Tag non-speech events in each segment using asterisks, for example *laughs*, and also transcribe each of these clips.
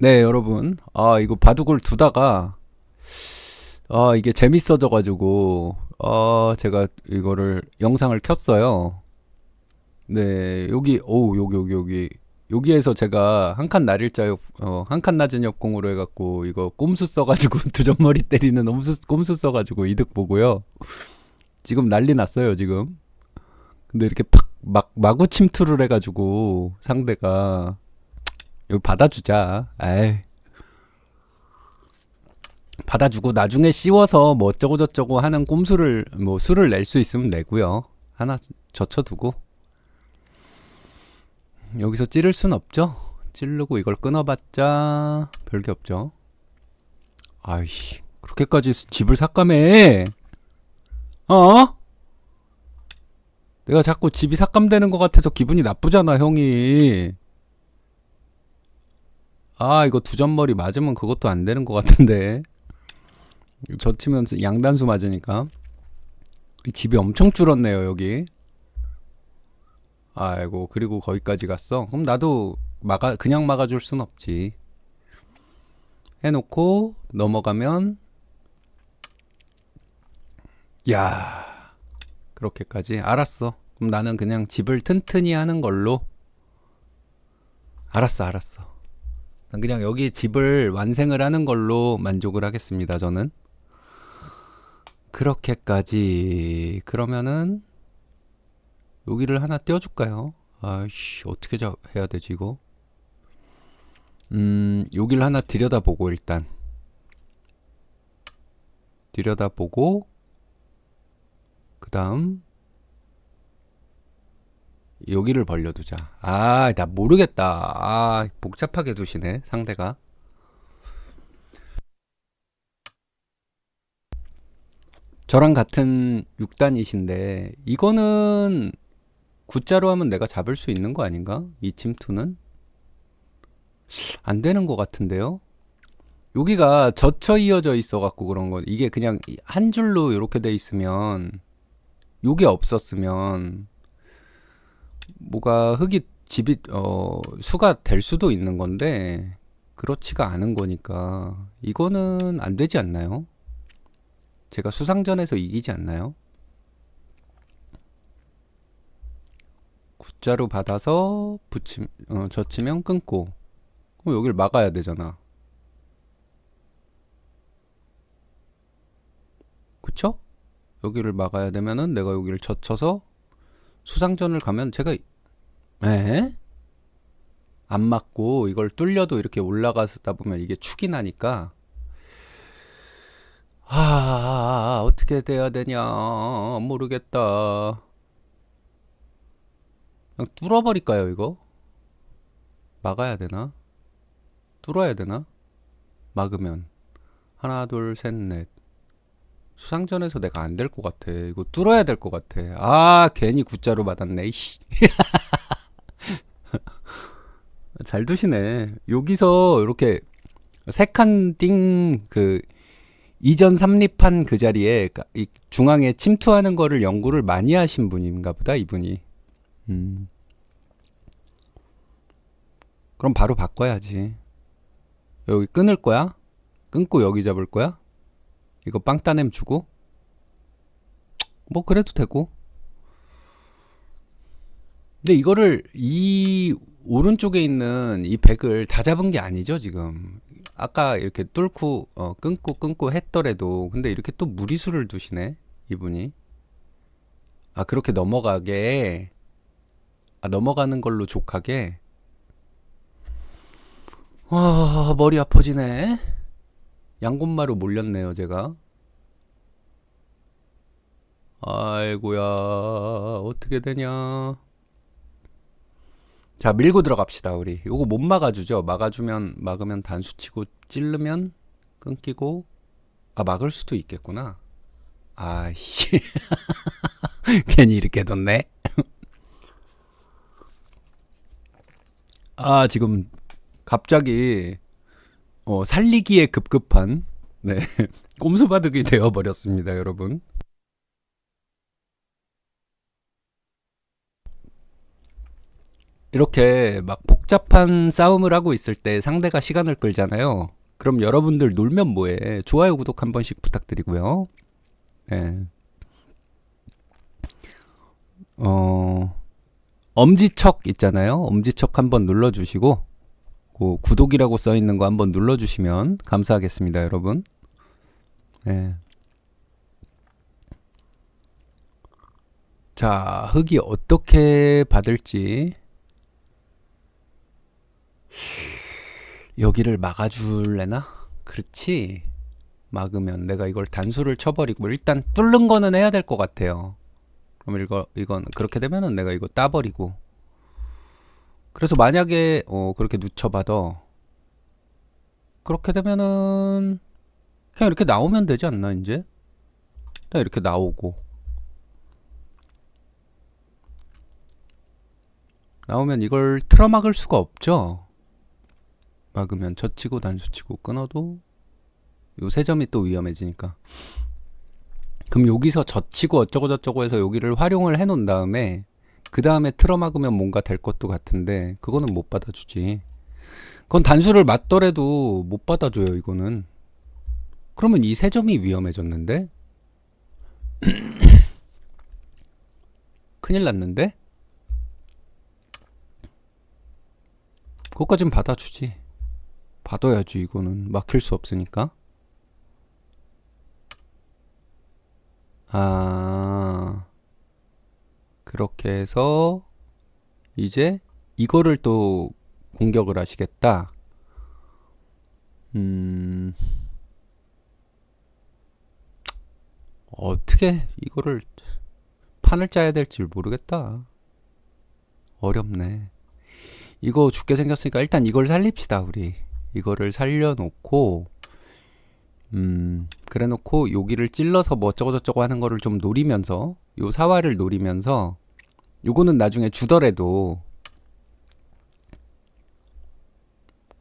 네, 여러분. 아, 이거 바둑을 두다가, 아, 이게 재밌어져가지고, 아, 제가 이거를 영상을 켰어요. 네, 여기, 오, 여기, 여기, 여기. 여기에서 제가 한 칸 날일자 역, 어, 한 칸 낮은 역공으로 해갖고, 이거 꼼수 써가지고, *laughs* 두 점머리 때리는 꼼수, 꼼수 써가지고 이득 보고요. 지금 난리 났어요, 지금. 근데 이렇게 팍, 막, 마구 침투를 해가지고, 상대가, 여기 받아주자. 에이. 받아주고 나중에 씌워서 뭐 어쩌고 저쩌고 하는 꼼수를 뭐 수를 낼 수 있으면 내고요. 하나 젖혀두고 여기서 찌를 순 없죠. 찌르고 이걸 끊어봤자 별게 없죠. 아이씨 그렇게까지 집을 삭감해. 어? 내가 자꾸 집이 삭감되는 것 같아서 기분이 나쁘잖아 형이. 아, 이거 두 점머리 맞으면 그것도 안 되는 것 같은데. 저 치면 양단수 맞으니까. 이 집이 엄청 줄었네요, 여기. 아이고, 그리고 거기까지 갔어? 그럼 나도 막아, 그냥 막아줄 순 없지. 해놓고, 넘어가면, 야 그렇게까지? 알았어. 그럼 나는 그냥 집을 튼튼히 하는 걸로. 알았어, 알았어. 난 그냥 여기 집을 완생을 하는 걸로 만족을 하겠습니다, 저는. 그렇게까지. 그러면은, 여기를 하나 떼어줄까요? 아이씨, 어떻게 자, 해야 되지, 이거? 음, 여기를 하나 들여다보고, 일단. 들여다보고, 그 다음, 여기를 벌려두자. 아, 나 모르겠다. 아, 복잡하게 두시네, 상대가. 저랑 같은 6단이신데, 이거는 구자로 하면 내가 잡을 수 있는 거 아닌가? 이 침투는? 안 되는 것 같은데요? 여기가 젖혀 이어져 있어 갖고 그런 거. 이게 그냥 한 줄로 이렇게 돼 있으면, 요게 없었으면, 뭐가 흙이 집이 어 수가 될 수도 있는 건데 그렇지가 않은 거니까 이거는 안 되지 않나요? 제가 수상전에서 이기지 않나요? 굿자로 받아서 붙임 어 젖히면 끊고 그럼 여기를 막아야 되잖아. 그쵸? 여기를 막아야 되면은 내가 여기를 젖혀서 수상전을 가면 제가 에? 안 맞고 이걸 뚫려도 이렇게 올라가다 보면 이게 축이 나니까 아 어떻게 돼야 되냐 모르겠다 그냥 뚫어버릴까요 이거? 막아야 되나? 뚫어야 되나? 막으면 하나 둘 셋 넷 수상전에서 내가 안 될 것 같아. 이거 뚫어야 될 것 같아. 아, 괜히 굿자로 받았네, 이씨. *laughs* 잘 두시네. 여기서 이렇게 세칸 띵, 그, 이전 삼립한 그 자리에 가- 이 중앙에 침투하는 거를 연구를 많이 하신 분인가 보다, 이분이. 음. 그럼 바로 바꿔야지. 여기 끊을 거야? 끊고 여기 잡을 거야? 이거 빵 따냄 주고? 뭐 그래도 되고. 근데 이거를 이 오른쪽에 있는 이 백을 다 잡은 게 아니죠 지금? 아까 이렇게 뚫고 어, 끊고 끊고 했더라도 근데 이렇게 또 무리수를 두시네 이분이. 아 그렇게 넘어가게. 아 넘어가는 걸로 족하게. 와 머리 아파지네 양곤마루 몰렸네요, 제가. 아이고야, 어떻게 되냐. 자, 밀고 들어갑시다, 우리. 요거 못 막아주죠? 막아주면, 막으면 단수 치고, 찌르면, 끊기고, 아, 막을 수도 있겠구나. 아이씨. *laughs* 괜히 이렇게 뒀네. *laughs* 아, 지금, 갑자기, 어, 살리기에 급급한 네 *laughs* 꼼수바둑이 되어 버렸습니다, 여러분. 이렇게 막 복, 복잡한 싸움을 하고 있을 때 상대가 시간을 끌잖아요. 그럼 여러분들 놀면 뭐해? 좋아요, 구독 한 번씩 부탁드리고요. 예. 어, 엄지척 있잖아요. 엄지척 한번 눌러주시고, 그 구독이라고 써 있는 거 한번 눌러주시면 감사하겠습니다, 여러분. 예. 자, 흙이 어떻게 받을지. 여기를 막아줄래나? 그렇지. 막으면 내가 이걸 단수를 쳐버리고 일단 뚫는 거는 해야 될 것 같아요. 그럼 이거 이건 그렇게 되면은 내가 이거 따버리고. 그래서 만약에 어 그렇게 누쳐봐도 그렇게 되면은 그냥 이렇게 나오면 되지 않나 이제? 딱 이렇게 나오고 나오면 이걸 틀어막을 수가 없죠. 막으면 젖히고 단수치고 끊어도 요 세 점이 또 위험해지니까. 그럼 여기서 젖히고 어쩌고 저쩌고 해서 여기를 활용을 해 놓은 다음에 그 다음에 틀어막으면 뭔가 될 것도 같은데 그거는 못 받아주지. 그건 단수를 맞더라도 못 받아줘요 이거는. 그러면 이 세 점이 위험해졌는데? *clears throat* 큰일 났는데? 그것까진 받아주지. 받아야지 이거는 막힐 수 없으니까. 아, 그렇게 해서 이제 이거를 또 공격을 하시겠다. 음, 어떻게 이거를 판을 짜야 될지 모르겠다. 어렵네. 이거 죽게 생겼으니까 일단 이걸 살립시다, 우리. 이거를 살려놓고, 음, 그래 놓고 여기를 찔러서 뭐 어쩌고저쩌고 하는 거를 좀 노리면서, 요 사활을 노리면서, 요거는 나중에 주더라도,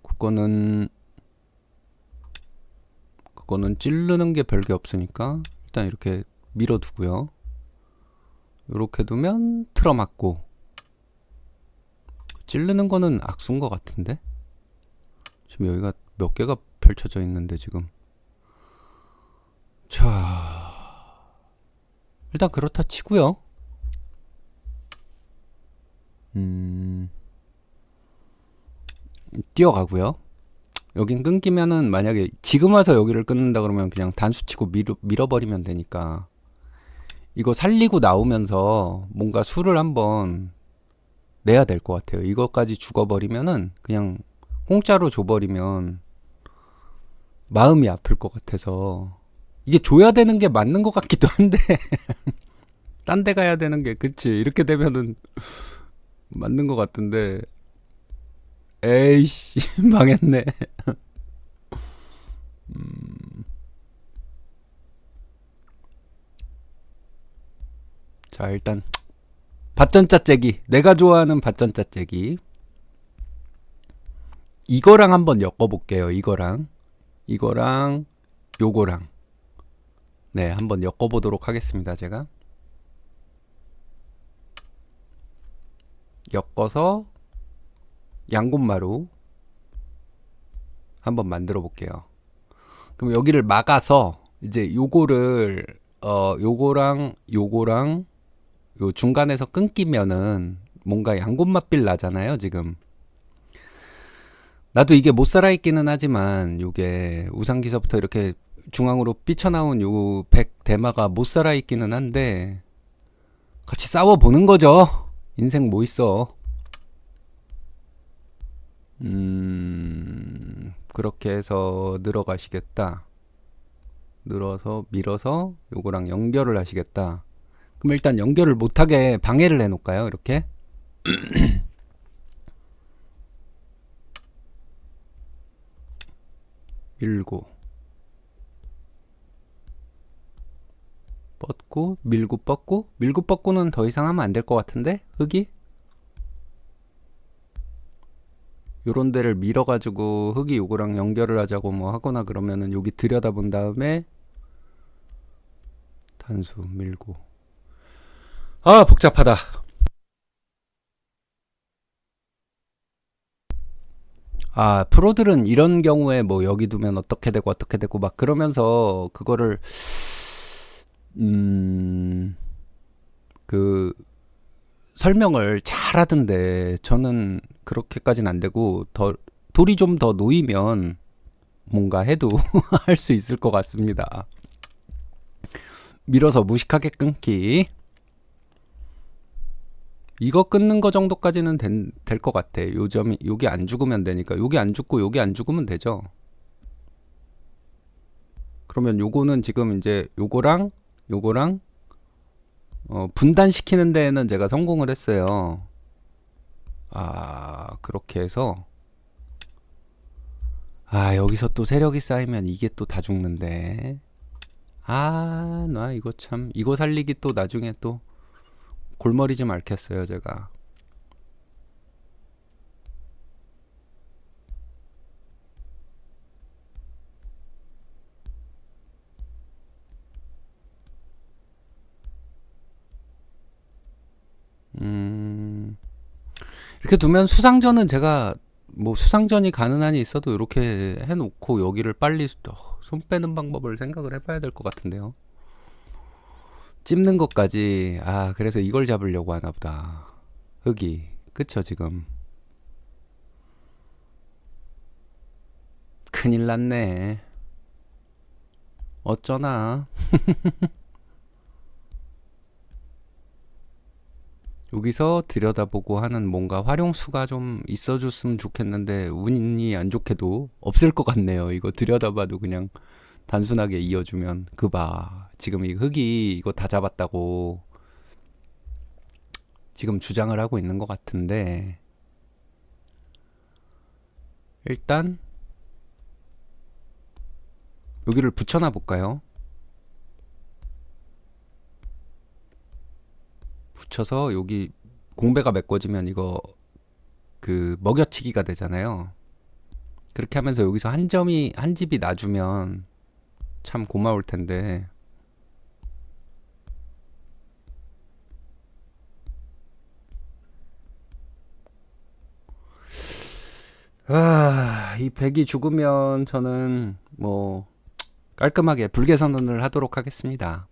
그거는, 그거는 찌르는 게 별게 없으니까, 일단 이렇게 밀어두고요. 요렇게 두면 틀어맞고, 찌르는 거는 악순 것 같은데? 지금 여기가 몇 개가 펼쳐져 있는데 지금 자 일단 그렇다 치고요. 음 뛰어가고요. 여긴 끊기면은 만약에 지금 와서 여기를 끊는다 그러면 그냥 단수 치고 밀어, 밀어버리면 되니까. 이거 살리고 나오면서 뭔가 수를 한번 내야 될 것 같아요. 이것까지 죽어버리면은 그냥 공짜로 줘버리면 마음이 아플 것 같아서 이게 줘야 되는 게 맞는 것 같기도 한데. *laughs* 딴 데 가야 되는 게 그치. 이렇게 되면은 맞는 것 같은데. 에이씨 *laughs* 망했네. 음. 자 일단 밭전짜 째기. 내가 좋아하는 밭전짜 째기. 이거랑 한번 엮어볼게요 이거랑. 이거랑 요거랑 네 한번 엮어보도록 하겠습니다 제가 엮어서 양곤마루 한번 만들어 볼게요 그럼 여기를 막아서 이제 요거를 어 요거랑 요거랑 요 중간에서 끊기면은 뭔가 양곤맛빌 나잖아요, 지금. 나도 이게 못 살아 있기는 하지만 요게 우상기서부터 이렇게 중앙으로 삐쳐나온 요 백 대마가 못 살아 있기는 한데 같이 싸워 보는 거죠. 인생 뭐 있어. 음, 그렇게 해서 늘어가시겠다. 늘어서 밀어서 요거랑 연결을 하시겠다. 그럼 일단 연결을 못하게 방해를 해놓을까요? 이렇게 *clears throat* 밀고 뻗고 밀고 뻗고 밀고 뻗고는 더 이상 하면 안 될 것 같은데? 흙이? 요런 데를 밀어 가지고 흙이 요거랑 연결을 하자고 뭐 하거나 그러면은 여기 들여다본 다음에 단수 밀고. 아 복잡하다. 아, 프로들은 이런 경우에 뭐 여기 두면 어떻게 되고 어떻게 되고 막 그러면서 그거를 음, 그 설명을 잘 하던데 저는 그렇게까지는 안 되고 더 돌이 좀 더 놓이면 뭔가 해도 *laughs* 할 수 있을 것 같습니다. 밀어서 무식하게 끊기. 이거 끊는 거 정도까지는 될 것 같아. 요 점이 여기 안 죽으면 되니까 여기 안 죽고 여기 안 죽으면 되죠. 그러면 요거는 지금 이제 요거랑 요거랑 어, 분단시키는 데에는 제가 성공을 했어요. 아 그렇게 해서. 아 여기서 또 세력이 쌓이면 이게 또 다 죽는데. 아 나 이거 참 이거 살리기 또 나중에 또 골머리 좀 앓겠어요 제가 이렇게 두면 수상전은 제가 뭐 수상전이 가능한이 있어도 이렇게 해놓고 여기를 빨리 어, 손 빼는 방법을 생각을 해봐야 될 것 같은데요. 찝는 것까지 아 그래서 이걸 잡으려고 하나 보다. 흙이 그쵸 지금. 큰일 났네. 어쩌나. *laughs* 여기서 들여다보고 하는 뭔가 활용수가 좀 있어줬으면 좋겠는데 운이 안 좋게도 없을 것 같네요. 이거 들여다봐도 그냥 단순하게 이어주면 그 봐. 지금 이 흙이 이거 다 잡았다고 지금 주장을 하고 있는 것 같은데 일단 여기를 붙여놔 볼까요? 붙여서 여기 공배가 메꿔지면 이거 그 먹여치기가 되잖아요. 그렇게 하면서 여기서 한 점이 한 집이 나주면 참 고마울 텐데. 아, 이 백이 죽으면 저는 뭐 깔끔하게 불계 선언을 하도록 하겠습니다.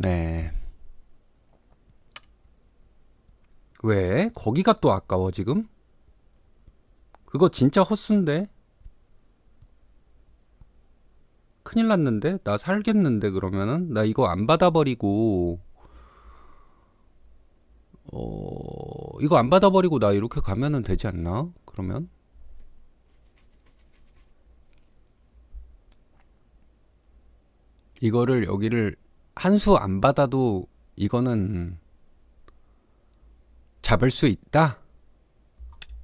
네. 왜? 거기가 또 아까워 지금? 그거 진짜 헛순데? 큰일 났는데? 나 살겠는데 그러면은? 나 이거 안 받아버리고 어... 이거 안 받아버리고 나 이렇게 가면은 되지 않나? 그러면? 이거를 여기를 한 수 안 받아도 이거는 잡을 수 있다?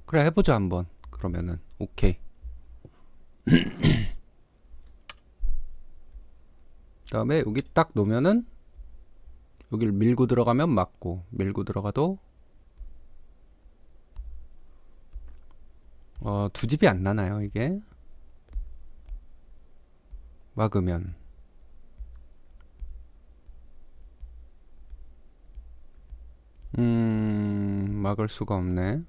그래 해보자 한번. 그러면은 오케이. *clears throat* 다음에 여기 딱 놓으면은 여기를 밀고 들어가면 맞고 밀고 들어가도 어, 두 집이 안 나나요 이게? 막으면. 음, 막을 수가 없네.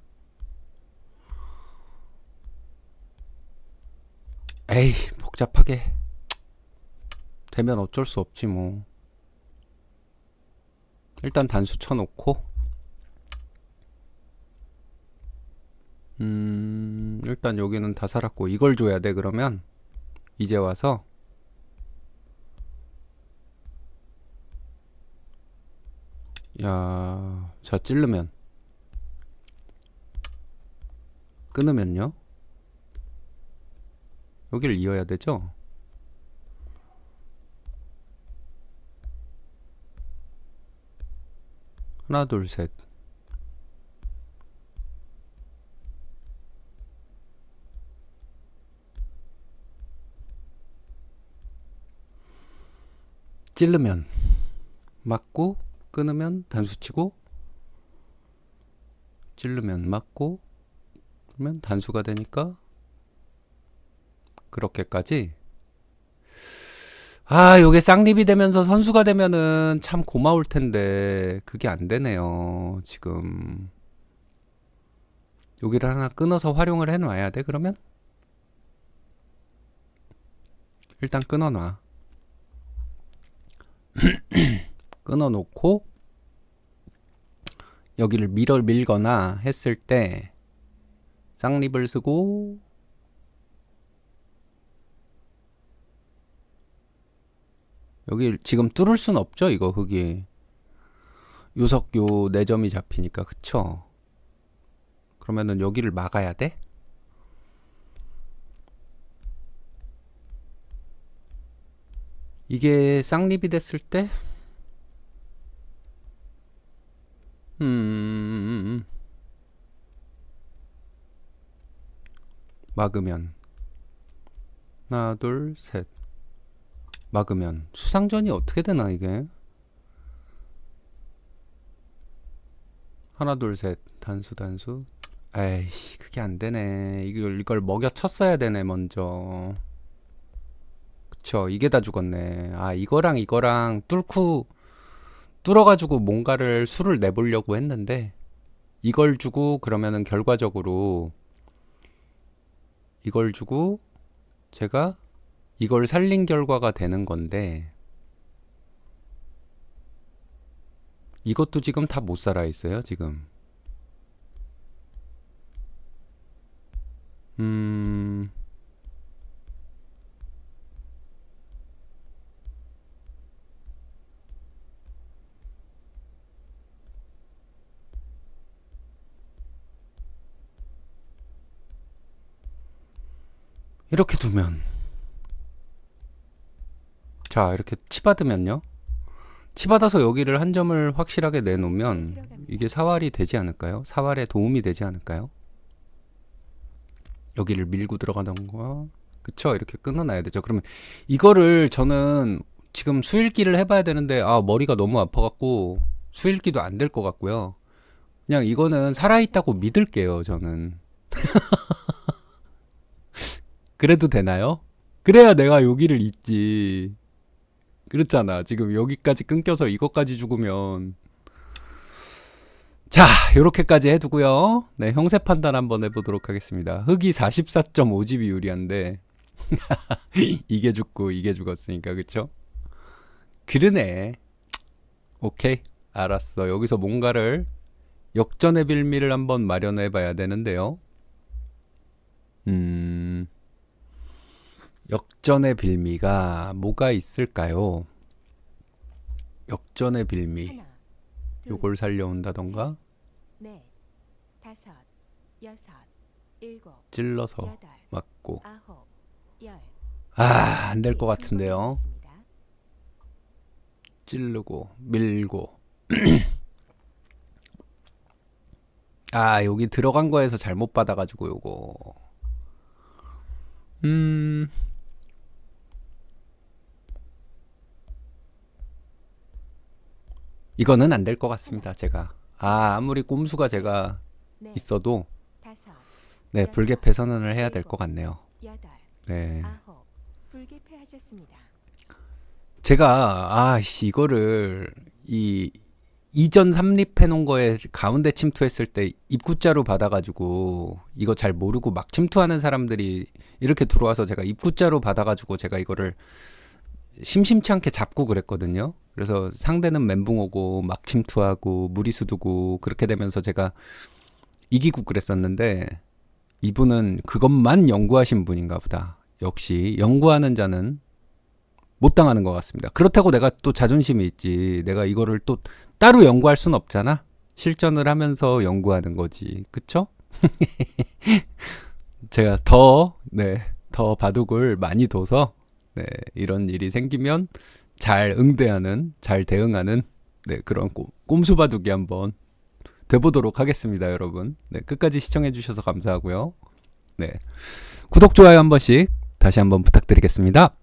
에이, 복잡하게. 되면 어쩔 수 없지, 뭐. 일단 단수 쳐놓고. 음, 일단 여기는 다 살았고, 이걸 줘야 돼, 그러면. 이제 와서. 야, 자 찌르면 끊으면요? 여기를 이어야 되죠? 하나, 둘, 셋. 찌르면 맞고 끊으면 단수 치고 찌르면 맞고 그러면 단수가 되니까 그렇게까지. 아 요게 쌍립이 되면서 선수가 되면은 참 고마울 텐데 그게 안 되네요 지금. 여기를 하나 끊어서 활용을 해 놔야 돼 그러면? 일단 끊어 놔. 끊어 놓고 여기를 밀어 밀거나 했을 때 쌍립을 쓰고 여기 지금 뚫을 순 없죠 이거 흙이 요석 요 4점이 잡히니까 그쵸 그러면은 여기를 막아야 돼? 이게 쌍립이 됐을 때 음. 막으면. 하나 둘 셋. 막으면. 수상전이 어떻게 되나 이게? 하나 둘 셋. 단수 단수. 에이씨 그게 안 되네. 이걸 이걸 먹여 쳤어야 되네 먼저. 그쵸 이게 다 죽었네. 아 이거랑 이거랑 뚫고 뚫어가지고 뭔가를 수를 내보려고 했는데 이걸 주고 그러면은 결과적으로 이걸 주고 제가 이걸 살린 결과가 되는 건데 이것도 지금 다 못 살아 있어요 지금. 음 이렇게 두면. 자 이렇게 치받으면요. 치받아서 여기를 한 점을 확실하게 내놓으면 이게 사활이 되지 않을까요? 사활에 도움이 되지 않을까요? 여기를 밀고 들어가던가. 그쵸? 이렇게 끊어놔야 되죠. 그러면 이거를 저는 지금 수일기를 해봐야 되는데 아 머리가 너무 아파갖고 수일기도 안 될 것 같고요. 그냥 이거는 살아있다고 믿을게요 저는 *laughs* 그래도 되나요? 그래야 내가 여기를 잊지. 그렇잖아. 지금 여기까지 끊겨서 이것까지 죽으면. 자, 요렇게까지 해두고요. 네, 형세 판단 한번 해보도록 하겠습니다. 흑이 44.5집이 유리한데, 이게 죽고 이게 죽었으니까, 그쵸? 그러네. 오케이. 알았어. 여기서 뭔가를 역전의 빌미를 한번 마련해 봐야 되는데요. 음. 역전의 빌미가 뭐가 있을까요? 역전의 빌미. 요걸 살려온다던가 넷, 다섯, 여섯, 일곱, 찔러서 여덟, 맞고. 아홉, 열. 아, 안 될것 네, 같은데요. 찌르고 밀고. *clears throat* 아, 여기 들어간 거에서 잘못 받아 가지고 요거. 음. 이거는 안 될 것 같습니다, 제가. 아, 아무리 꼼수가 제가 넷, 있어도 네, 불개패 선언을 해야 될 것 같네요. 네. 제가 아씨 이거를 이 이전 삼립해 놓은 거에 가운데 침투했을 때 입구자로 받아가지고 이거 잘 모르고 막 침투하는 사람들이 이렇게 들어와서 제가 입구자로 받아가지고 제가 이거를 심심치 않게 잡고 그랬거든요. 그래서 상대는 멘붕 오고 막 침투하고 무리수 두고 그렇게 되면서 제가 이기고 그랬었는데 이분은 그것만 연구하신 분인가 보다. 역시 연구하는 자는 못 당하는 것 같습니다. 그렇다고 내가 또 자존심이 있지. 내가 이거를 또 따로 연구할 순 없잖아. 실전을 하면서 연구하는 거지. 그쵸? *laughs* 제가 더, 네, 더 바둑을 많이 둬서, 네, 이런 일이 생기면 잘 응대하는, 잘 대응하는, 네, 그런 꼼, 꼼수 바둑이 한번 돼보도록 하겠습니다, 여러분. 네, 끝까지 시청해주셔서 감사하고요. 네. 구독, 좋아요 한 번씩 다시 한번 부탁드리겠습니다.